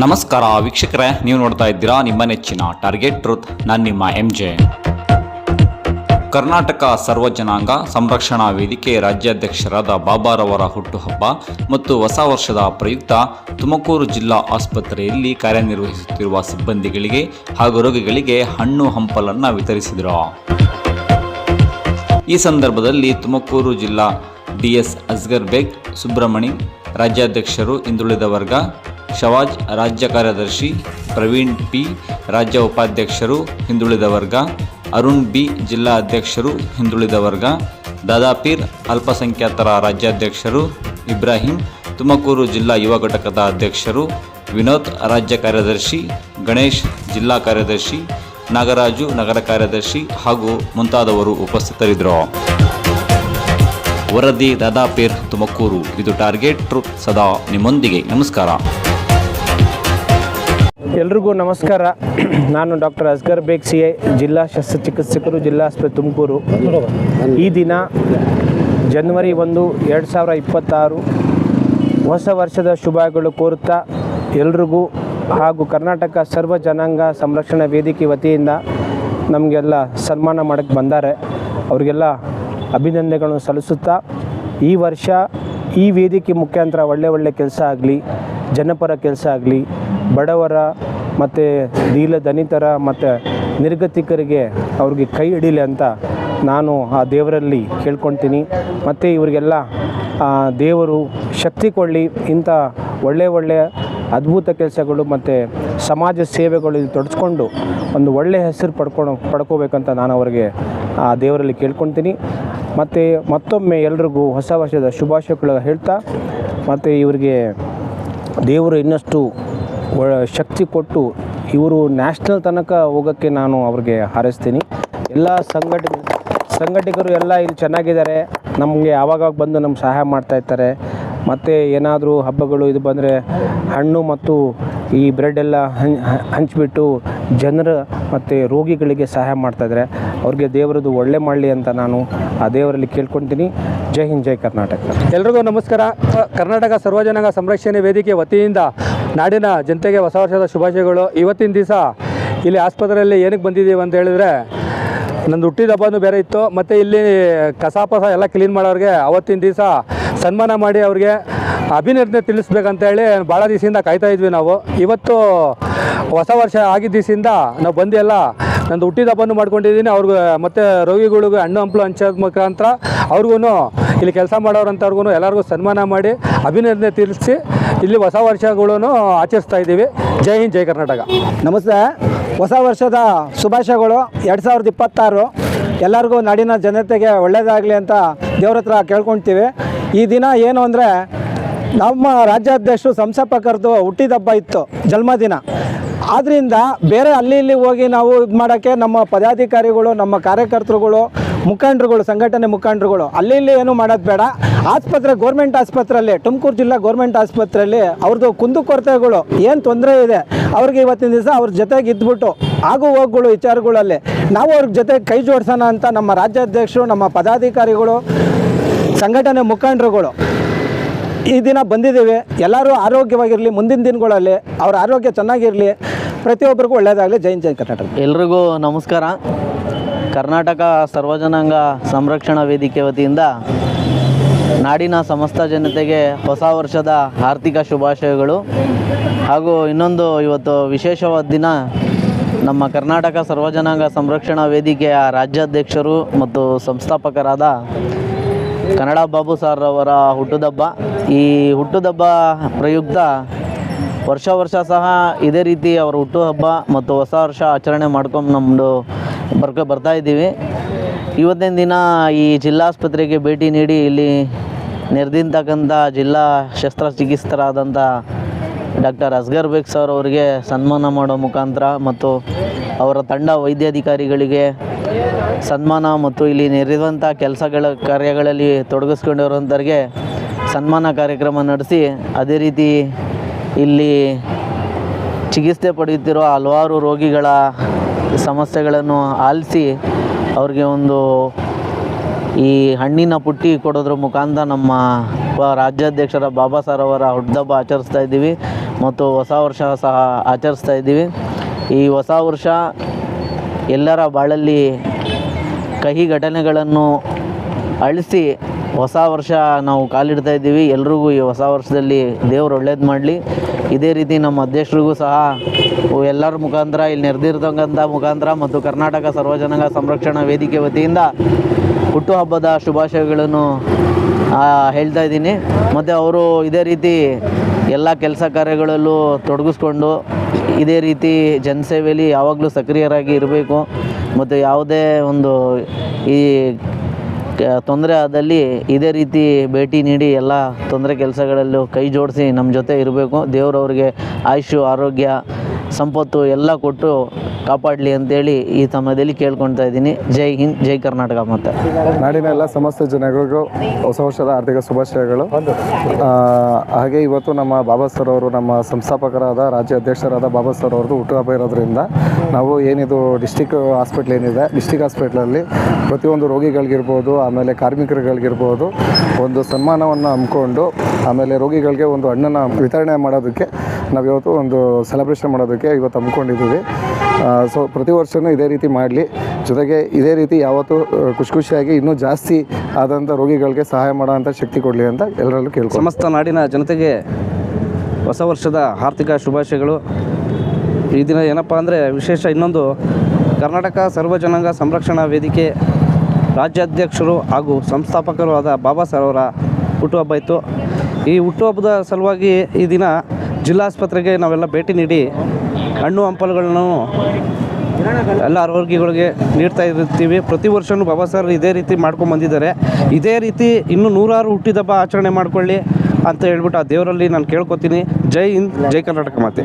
ನಮಸ್ಕಾರ ವೀಕ್ಷಕರೇ, ನೀವು ನೋಡ್ತಾ ಇದ್ದೀರಾ ನಿಮ್ಮ ನೆಚ್ಚಿನ ಟಾರ್ಗೆಟ್ ಟ್ರೂತ್ ನಾನು ನಿಮ್ಮ ಎಂ ಜೆ ಕರ್ನಾಟಕ ಸರ್ವಜನಾಂಗ ಸಂರಕ್ಷಣಾ ವೇದಿಕೆ ರಾಜ್ಯಾಧ್ಯಕ್ಷರಾದ ಬಾಬಾರವರ ಹುಟ್ಟುಹಬ್ಬ ಮತ್ತು ಹೊಸ ವರ್ಷದ ಪ್ರಯುಕ್ತ ತುಮಕೂರು ಜಿಲ್ಲಾ ಆಸ್ಪತ್ರೆಯಲ್ಲಿ ಕಾರ್ಯನಿರ್ವಹಿಸುತ್ತಿರುವ ಸಿಬ್ಬಂದಿಗಳಿಗೆ ಹಾಗೂ ರೋಗಿಗಳಿಗೆ ಹಣ್ಣು ಹಂಪಲನ್ನು ವಿತರಿಸಿದರು. ಈ ಸಂದರ್ಭದಲ್ಲಿ ತುಮಕೂರು ಜಿಲ್ಲಾ ಡಿಎಸ್ ಅಸ್ಗರ್ ಬೇಗ್ ಸುಬ್ರಹ್ಮಣಿ ರಾಜ್ಯಾಧ್ಯಕ್ಷರು ಹಿಂದುಳಿದ ವರ್ಗ ಶವಾಜ್, ರಾಜ್ಯ ಕಾರ್ಯದರ್ಶಿ ಪ್ರವೀಣ್ ಪಿ, ರಾಜ್ಯ ಉಪಾಧ್ಯಕ್ಷರು, ಹಿಂದುಳಿದ ವರ್ಗ, ಅರುಣ್ ಬಿ, ಜಿಲ್ಲಾ ಅಧ್ಯಕ್ಷರು, ಹಿಂದುಳಿದ ವರ್ಗ ದಾದಾಪೀರ್ ಅಲ್ಪಸಂಖ್ಯಾತರ ರಾಜ್ಯಾಧ್ಯಕ್ಷರು, ಇಬ್ರಾಹಿಂ, ತುಮಕೂರು ಜಿಲ್ಲಾ ಯುವ ಘಟಕದ ಅಧ್ಯಕ್ಷರು, ವಿನೋದ್, ರಾಜ್ಯ ಕಾರ್ಯದರ್ಶಿ, ಗಣೇಶ್, ಜಿಲ್ಲಾ ಕಾರ್ಯದರ್ಶಿ, ನಾಗರಾಜು, ನಗರ ಕಾರ್ಯದರ್ಶಿ ಹಾಗೂ ಮುಂತಾದವರು ಉಪಸ್ಥಿತರಿದ್ದರು. ವರದಿ ದಾದಾಪೀರ್ ತುಮಕೂರು. ಇದು ಟಾರ್ಗೆಟ್ ಟ್ರೂತ್ ಸದಾ ನಿಮ್ಮೊಂದಿಗೆ. ನಮಸ್ಕಾರ. ಎಲ್ರಿಗೂ ನಮಸ್ಕಾರ. ನಾನು doctor Asgar Baig, C I ಜಿಲ್ಲಾ ಶಸ್ತ್ರಚಿಕಿತ್ಸಕರು, ಜಿಲ್ಲಾ ಆಸ್ಪತ್ರೆ ತುಮಕೂರು. ಈ ದಿನ ಜನವರಿ ಒಂದು, ಎರಡು ಸಾವಿರ ಇಪ್ಪತ್ತಾರು, ಹೊಸ ವರ್ಷದ ಶುಭಗಳು ಕೋರುತ್ತಾ ಎಲ್ರಿಗೂ ಹಾಗೂ ಕರ್ನಾಟಕ ಸರ್ವ ಜನಾಂಗ ಸಂರಕ್ಷಣಾ ವೇದಿಕೆ ವತಿಯಿಂದ ನಮಗೆಲ್ಲ ಸನ್ಮಾನ ಮಾಡೋಕ್ಕೆ ಬಂದಾರೆ. ಅವರಿಗೆಲ್ಲ ಅಭಿನಂದನೆಗಳನ್ನು ಸಲ್ಲಿಸುತ್ತಾ ಈ ವರ್ಷ ಈ ವೇದಿಕೆ ಮುಖಾಂತರ ಒಳ್ಳೆ ಒಳ್ಳೆ ಕೆಲಸ ಆಗಲಿ, ಜನಪರ ಕೆಲಸ ಆಗಲಿ, ಬಡವರ ಮತ್ತು ದೀಲ ದನಿತರ ಮತ್ತು ನಿರ್ಗತಿಕರಿಗೆ ಅವ್ರಿಗೆ ಕೈ ಹಿಡೀಲಿ ಅಂತ ನಾನು ಆ ದೇವರಲ್ಲಿ ಕೇಳ್ಕೊತೀನಿ ಮತ್ತು ಇವರಿಗೆಲ್ಲ ದೇವರು ಶಕ್ತಿ ಕೊಡಲಿ. ಇಂಥ ಒಳ್ಳೆಯ ಒಳ್ಳೆಯ ಅದ್ಭುತ ಕೆಲಸಗಳು ಮತ್ತು ಸಮಾಜ ಸೇವೆಗಳು ತೊಡಸ್ಕೊಂಡು ಒಂದು ಒಳ್ಳೆಯ ಹೆಸರು ಪಡ್ಕೊಂಡು ಪಡ್ಕೋಬೇಕಂತ ನಾನು ಅವರಿಗೆ ಆ ದೇವರಲ್ಲಿ ಕೇಳ್ಕೊತೀನಿ ಮತ್ತು ಮತ್ತೊಮ್ಮೆ ಎಲ್ರಿಗೂ ಹೊಸ ವರ್ಷದ ಶುಭಾಶಯಗಳು ಹೇಳ್ತಾ, ಮತ್ತು ಇವರಿಗೆ ದೇವರು ಇನ್ನಷ್ಟು ಶಕ್ತಿ ಕೊಟ್ಟು ಇವರು ನ್ಯಾಷನಲ್ ತನಕ ಹೋಗೋಕ್ಕೆ ನಾನು ಅವ್ರಿಗೆ ಹಾರೈಸ್ತೀನಿ. ಎಲ್ಲ ಸಂಘಟ ಸಂಘಟಕರು ಎಲ್ಲ ಇಲ್ಲಿ ಚೆನ್ನಾಗಿದ್ದಾರೆ. ನಮಗೆ ಆವಾಗವಾಗ ಬಂದು ನಮ್ಗೆ ಸಹಾಯ ಮಾಡ್ತಾ ಇರ್ತಾರೆ. ಮತ್ತು ಏನಾದರೂ ಹಬ್ಬಗಳು ಇದು ಬಂದರೆ ಹಣ್ಣು ಮತ್ತು ಈ ಬ್ರೆಡ್ ಎಲ್ಲ ಹಂಚ್, ಹಂಚಿಬಿಟ್ಟು ಜನರ ಮತ್ತು ರೋಗಿಗಳಿಗೆ ಸಹಾಯ ಮಾಡ್ತಾಯಿದ್ದಾರೆ ಅವ್ರಿಗೆ ದೇವರದು ಒಳ್ಳೆ ಮಾಡಲಿ ಅಂತ ನಾನು ಆ ದೇವರಲ್ಲಿ ಕೇಳ್ಕೊತೀನಿ. ಜೈ ಹಿಂದ್, ಜೈ ಕರ್ನಾಟಕ. ಎಲ್ರಿಗೂ ನಮಸ್ಕಾರ. ಕರ್ನಾಟಕ ಸರ್ವಜನಾಂಗ ಸಂರಕ್ಷಣೆ ವೇದಿಕೆ ವತಿಯಿಂದ ನಾಡಿನ ಜನತೆಗೆ ಹೊಸ ವರ್ಷದ ಶುಭಾಶಯಗಳು. ಇವತ್ತಿನ ದಿವಸ ಇಲ್ಲಿ ಆಸ್ಪತ್ರೆಯಲ್ಲಿ ಏನಕ್ಕೆ ಬಂದಿದ್ದೀವಿ ಅಂತ ಹೇಳಿದ್ರೆ, ನಂದು ಹುಟ್ಟಿದ ಹಬ್ಬನೂ ಬೇರೆ ಇತ್ತು. ಮತ್ತು ಇಲ್ಲಿ ಕಸಾಪಸ ಪಸ ಎಲ್ಲ ಕ್ಲೀನ್ ಮಾಡೋರಿಗೆ ಅವತ್ತಿನ ದಿವಸ ಸನ್ಮಾನ ಮಾಡಿ ಅವ್ರಿಗೆ ಅಭಿನಂದನೆ ತಿಳಿಸ್ಬೇಕಂತೇಳಿ ಭಾಳ ದಿವಸದಿಂದ ಕಾಯ್ತಾ ಇದ್ವಿ ನಾವು. ಇವತ್ತು ಹೊಸ ವರ್ಷ ಆಗಿದ್ದ ದಿವಸದಿಂದ ನಾವು ಬಂದು ಎಲ್ಲ ನಂದು ಹುಟ್ಟಿದ ಹಬ್ಬನೂ ಮಾಡ್ಕೊಂಡಿದ್ದೀನಿ. ಅವ್ರಿಗೆ ಮತ್ತು ರೋಗಿಗಳಿಗೂ ಹಣ್ಣು ಹಂಪಲು ಹಂಚೋದ ಮುಖಾಂತರ ಅವ್ರಿಗೂ ಇಲ್ಲಿ ಕೆಲಸ ಮಾಡೋರಂಥವ್ರಿಗೂ ಎಲ್ಲರಿಗೂ ಸನ್ಮಾನ ಮಾಡಿ ಅಭಿನಂದನೆ ತಿಳಿಸಿ ಇಲ್ಲಿ ಹೊಸ ವರ್ಷಗಳನ್ನು ಆಚರಿಸ್ತಾ ಇದ್ದೀವಿ. ಜೈ ಹಿಂದ್, ಜೈ ಕರ್ನಾಟಕ. ನಮಸ್ತೆ. ಹೊಸ ವರ್ಷದ ಶುಭಾಶಯಗಳು. ಎರಡು ಸಾವಿರದ ಇಪ್ಪತ್ತಾರು ಎಲ್ಲರಿಗೂ ನಾಡಿನ ಜನತೆಗೆ ಒಳ್ಳೆಯದಾಗಲಿ ಅಂತ ದೇವ್ರ ಹತ್ರ ಕೇಳ್ಕೊಳ್ತೀವಿ ಈ ದಿನ ಏನು ಅಂದರೆ ನಮ್ಮ ರಾಜ್ಯಾಧ್ಯಕ್ಷರು ಹುಟ್ಟಿದ ಹಬ್ಬ ಇತ್ತು, ಜನ್ಮದಿನ. ಆದ್ದರಿಂದ ಬೇರೆ ಅಲ್ಲಿ ಇಲ್ಲಿ ಹೋಗಿ ನಾವು ಇದು ಮಾಡೋಕ್ಕೆ ನಮ್ಮ ಪದಾಧಿಕಾರಿಗಳು, ನಮ್ಮ ಕಾರ್ಯಕರ್ತರುಗಳು ಮುಖಂಡರುಗಳು, ಸಂಘಟನೆ ಮುಖಂಡರುಗಳು, ಅಲ್ಲಿ ಇಲ್ಲಿ ಏನು ಮಾಡೋದು ಬೇಡ. ಆಸ್ಪತ್ರೆ ಗೋರ್ಮೆಂಟ್ ಆಸ್ಪತ್ರೆಯಲ್ಲಿ, ತುಮಕೂರು ಜಿಲ್ಲಾ ಗೋರ್ಮೆಂಟ್ ಆಸ್ಪತ್ರೆಯಲ್ಲಿ ಅವ್ರದ್ದು ಕುಂದುಕೊರತೆಗಳು ಏನು ತೊಂದರೆ ಇದೆ? ಅವ್ರಿಗೆ ಇವತ್ತಿನ ದಿವಸ ಅವ್ರ ಜೊತೆಗೆ ಇದ್ಬಿಟ್ಟು ಆಗು ಹೋಗುಗಳು ವಿಚಾರಗಳಲ್ಲಿ. ನಾವು ಅವ್ರ ಜೊತೆ ಕೈ ಜೋಡಿಸೋಣ ಅಂತ ನಮ್ಮ ರಾಜ್ಯಾಧ್ಯಕ್ಷರು, ನಮ್ಮ ಪದಾಧಿಕಾರಿಗಳು, ಸಂಘಟನೆ ಮುಖಂಡರುಗಳು ಈ ದಿನ ಬಂದಿದ್ದೀವಿ. ಎಲ್ಲರೂ ಆರೋಗ್ಯವಾಗಿರಲಿ, ಮುಂದಿನ ದಿನಗಳಲ್ಲಿ ಅವ್ರ ಆರೋಗ್ಯ ಚೆನ್ನಾಗಿರಲಿ. ಪ್ರತಿಯೊಬ್ಬರಿಗೂ ಒಳ್ಳೆಯದಾಗಲಿ ಜೈನ್ ಜೈನ್ ಕರ್ನಾಟಕ. ಎಲ್ರಿಗೂ ನಮಸ್ಕಾರ. ಕರ್ನಾಟಕ ಸರ್ವಜನಾಂಗ ಸಂರಕ್ಷಣಾ ವೇದಿಕೆ ವತಿಯಿಂದ ನಾಡಿನ ಸಮಸ್ತ ಜನತೆಗೆ ಹೊಸ ವರ್ಷದ ಆರ್ಥಿಕ ಶುಭಾಶಯಗಳು. ಹಾಗೂ ಇನ್ನೊಂದು ಇವತ್ತು ವಿಶೇಷವಾದ ದಿನ ನಮ್ಮ ಕರ್ನಾಟಕ ಸರ್ವಜನಾಂಗ ಸಂರಕ್ಷಣಾ ವೇದಿಕೆಯ ರಾಜ್ಯಾಧ್ಯಕ್ಷರು ಮತ್ತು ಸಂಸ್ಥಾಪಕರಾದ ಕನ್ನಡ ಬಾಬು ಸರ್ ಅವರ ಹುಟ್ಟುದಬ್ಬ. ಈ ಹುಟ್ಟುದಬ್ಬ ಪ್ರಯುಕ್ತ ವರ್ಷ ವರ್ಷ ಸಹ ಇದೇ ರೀತಿ ಅವರ ಹುಟ್ಟುಹಬ್ಬ ಮತ್ತು ಹೊಸ ವರ್ಷ ಆಚರಣೆ ಮಾಡ್ಕೊಂಡು ನಮ್ಮದು ಬರ್ಕೊ ಬರ್ತಾ ಇದ್ದೀವಿ. ಇವತ್ತಿನ ದಿನ ಈ ಜಿಲ್ಲಾಸ್ಪತ್ರೆಗೆ ಭೇಟಿ ನೀಡಿ ಇಲ್ಲಿ ನೆರೆದಿಂತಕ್ಕಂಥ ಜಿಲ್ಲಾ ಶಸ್ತ್ರಚಿಕಿತ್ಸರಾದಂಥ ಡಾಕ್ಟರ್ ಅಸ್ಗರ್ ಬೇಗ್ ಸರ್ ಅವರಿಗೆ ಸನ್ಮಾನ ಮಾಡೋ ಮುಖಾಂತರ ಮತ್ತು ಅವರ ತಂಡ ವೈದ್ಯಾಧಿಕಾರಿಗಳಿಗೆ ಸನ್ಮಾನ ಮತ್ತು ಇಲ್ಲಿ ನೆರೆದಂಥ ಕೆಲಸಗಳ ಕಾರ್ಯಗಳಲ್ಲಿ ತೊಡಗಿಸ್ಕೊಂಡಿರುವಂಥವ್ರಿಗೆ ಸನ್ಮಾನ ಕಾರ್ಯಕ್ರಮ ನಡೆಸಿ, ಅದೇ ರೀತಿ ಇಲ್ಲಿ ಚಿಕಿತ್ಸೆ ಪಡೆಯುತ್ತಿರುವ ಹಲವಾರು ರೋಗಿಗಳ ಸಮಸ್ಯೆಗಳನ್ನು ಆಲಿಸಿ ಅವ್ರಿಗೆ ಒಂದು ಈ ಹಣ್ಣಿನ ಪುಟ್ಟಿ ಕೊಡೋದ್ರ ಮುಖಾಂತರ ನಮ್ಮ ರಾಜ್ಯಾಧ್ಯಕ್ಷರ ಬಾಬಾ ಸರ್ ಅವರ ಹುಟ್ಟುಹಬ್ಬ ಆಚರಿಸ್ತಾ ಇದ್ದೀವಿ ಮತ್ತು ಹೊಸ ವರ್ಷ ಸಹ ಆಚರಿಸ್ತಾ ಇದ್ದೀವಿ. ಈ ಹೊಸ ವರ್ಷ ಎಲ್ಲರ ಬಾಳಲ್ಲಿ ಕಹಿ ಘಟನೆಗಳನ್ನು ಅಳಿಸಿ ಹೊಸ ವರ್ಷ ನಾವು ಕಾಲಿಡ್ತಾ ಇದ್ದೀವಿ. ಎಲ್ರಿಗೂ ಈ ಹೊಸ ವರ್ಷದಲ್ಲಿ ದೇವರು ಒಳ್ಳೇದು ಮಾಡಲಿ. ಇದೇ ರೀತಿ ನಮ್ಮ ಅಧ್ಯಕ್ಷರಿಗೂ ಸಹ ಎಲ್ಲರ ಮುಖಾಂತರ, ಇಲ್ಲಿ ನೆರೆದಿರ್ತಕ್ಕಂಥ ಮುಖಾಂತರ ಮತ್ತು ಕರ್ನಾಟಕ ಸರ್ವಜನಾಂಗ ಸಂರಕ್ಷಣಾ ವೇದಿಕೆ ವತಿಯಿಂದ ಹುಟ್ಟುಹಬ್ಬದ ಶುಭಾಶಯಗಳನ್ನು ಹೇಳ್ತಾ ಇದ್ದೀನಿ. ಮತ್ತು ಅವರು ಇದೇ ರೀತಿ ಎಲ್ಲ ಕೆಲಸ ಕಾರ್ಯಗಳಲ್ಲೂ ತೊಡಗಿಸ್ಕೊಂಡು ಇದೇ ರೀತಿ ಜನಸೇವೆಯಲ್ಲಿ ಯಾವಾಗಲೂ ಸಕ್ರಿಯರಾಗಿ ಇರಬೇಕು. ಮತ್ತು ಯಾವುದೇ ಒಂದು ಈ ತೊಂದರೆ ಆದಲ್ಲಿ ಇದೇ ರೀತಿ ಭೇಟಿ ನೀಡಿ ಎಲ್ಲ ತೊಂದರೆ ಕೆಲಸಗಳಲ್ಲೂ ಕೈ ಜೋಡಿಸಿ ನಮ್ಮ ಜೊತೆ ಇರಬೇಕು. ದೇವರವ್ರಿಗೆ ಆಯುಷು, ಆರೋಗ್ಯ, ಸಂಪತ್ತು ಎಲ್ಲ ಕೊಟ್ಟು ಕಾಪಾಡಲಿ ಅಂತೇಳಿ ಈ ಸಮಯದಲ್ಲಿ ಕೇಳ್ಕೊಳ್ತಾ ಇದ್ದೀನಿ. ಜೈ ಹಿಂದ್, ಜೈ ಕರ್ನಾಟಕ ಮತ್ತೆ ನಾಡಿನ ಎಲ್ಲ ಸಮಸ್ತ ಜನಗಳಿಗೂ ಹೊಸ ವರ್ಷದ ಆರ್ಥಿಕ ಶುಭಾಶಯಗಳು. ಹಾಗೆ ಇವತ್ತು ನಮ್ಮ ಬಾಬಾ ಸರ್ ಅವರು ನಮ್ಮ ಸಂಸ್ಥಾಪಕರಾದ ರಾಜ್ಯ ಅಧ್ಯಕ್ಷರಾದ ಬಾಬಾ ಸರ್ ಅವ್ರದ್ದು ಹುಟ್ಟುಹಬ್ಬ ಇರೋದ್ರಿಂದ ನಾವು ಏನಿದು ಡಿಸ್ಟಿಕ್ ಹಾಸ್ಪಿಟ್ಲ್ ಏನಿದೆ, ಡಿಸ್ಟಿಕ್ ಹಾಸ್ಪಿಟ್ಲಲ್ಲಿ ಪ್ರತಿಯೊಂದು ರೋಗಿಗಳಿಗಿರ್ಬೋದು, ಆಮೇಲೆ ಕಾರ್ಮಿಕರುಗಳಿಗಿರ್ಬೋದು ಒಂದು ಸನ್ಮಾನವನ್ನು ಹಮ್ಮಿಕೊಂಡು, ಆಮೇಲೆ ರೋಗಿಗಳಿಗೆ ಒಂದು ಹಣ್ಣನ್ನು ವಿತರಣೆ ಮಾಡೋದಕ್ಕೆ ನಾವು ಇವತ್ತು ಒಂದು ಸೆಲೆಬ್ರೇಷನ್ ಮಾಡೋದಕ್ಕೆ ಇವತ್ತು ಹಮ್ಮಿಕೊಂಡಿದ್ದೀವಿ. ಸೊ ಪ್ರತಿ ವರ್ಷವೂ ಇದೇ ರೀತಿ ಮಾಡಲಿ. ಜೊತೆಗೆ ಇದೇ ರೀತಿ ಯಾವತ್ತೂ ಖುಷಿ ಖುಷಿಯಾಗಿ ಇನ್ನೂ ಜಾಸ್ತಿ ಆದಂಥ ರೋಗಿಗಳಿಗೆ ಸಹಾಯ ಮಾಡೋಂಥ ಶಕ್ತಿ ಕೊಡಲಿ ಅಂತ ಎಲ್ಲರಲ್ಲೂ ಕೇಳಿ ಸಮಸ್ತ ನಾಡಿನ ಜನತೆಗೆ ಹೊಸ ವರ್ಷದ ಆರ್ಥಿಕ ಶುಭಾಶಯಗಳು. ಈ ದಿನ ಏನಪ್ಪ ಅಂದರೆ ವಿಶೇಷ ಇನ್ನೊಂದು ಕರ್ನಾಟಕ ಸರ್ವಜನಾಂಗ ಸಂರಕ್ಷಣಾ ವೇದಿಕೆ ರಾಜ್ಯಾಧ್ಯಕ್ಷರು ಹಾಗೂ ಸಂಸ್ಥಾಪಕರು ಆದ ಬಾಬಾ ಸರ್ ಅವರ ಹುಟ್ಟುಹಬ್ಬ ಇತ್ತು. ಈ ಹುಟ್ಟುಹಬ್ಬದ ಸಲುವಾಗಿ ಈ ದಿನ ಜಿಲ್ಲಾಸ್ಪತ್ರೆಗೆ ನಾವೆಲ್ಲ ಭೇಟಿ ನೀಡಿ ಹಣ್ಣು ಹಂಪಲುಗಳನ್ನು ಎಲ್ಲ ಆರೋಗ್ಯಗಳಿಗೆ ನೀಡ್ತಾ ಇರ್ತೀವಿ. ಪ್ರತಿ ವರ್ಷವೂ ಬಾಬಾ ಸರ್ ಇದೇ ರೀತಿ ಮಾಡ್ಕೊಂಡು ಬಂದಿದ್ದಾರೆ. ಇದೇ ರೀತಿ ಇನ್ನೂ ನೂರಾರು ಹುಟ್ಟಿದಬ್ಬ ಆಚರಣೆ ಮಾಡ್ಕೊಳ್ಳಿ ಅಂತ ಹೇಳ್ಬಿಟ್ಟು ಆ ದೇವರಲ್ಲಿ ನಾನು ಕೇಳ್ಕೊತೀನಿ. ಜೈ ಹಿಂದ್, ಜೈ ಕರ್ನಾಟಕ ಮಾತೆ.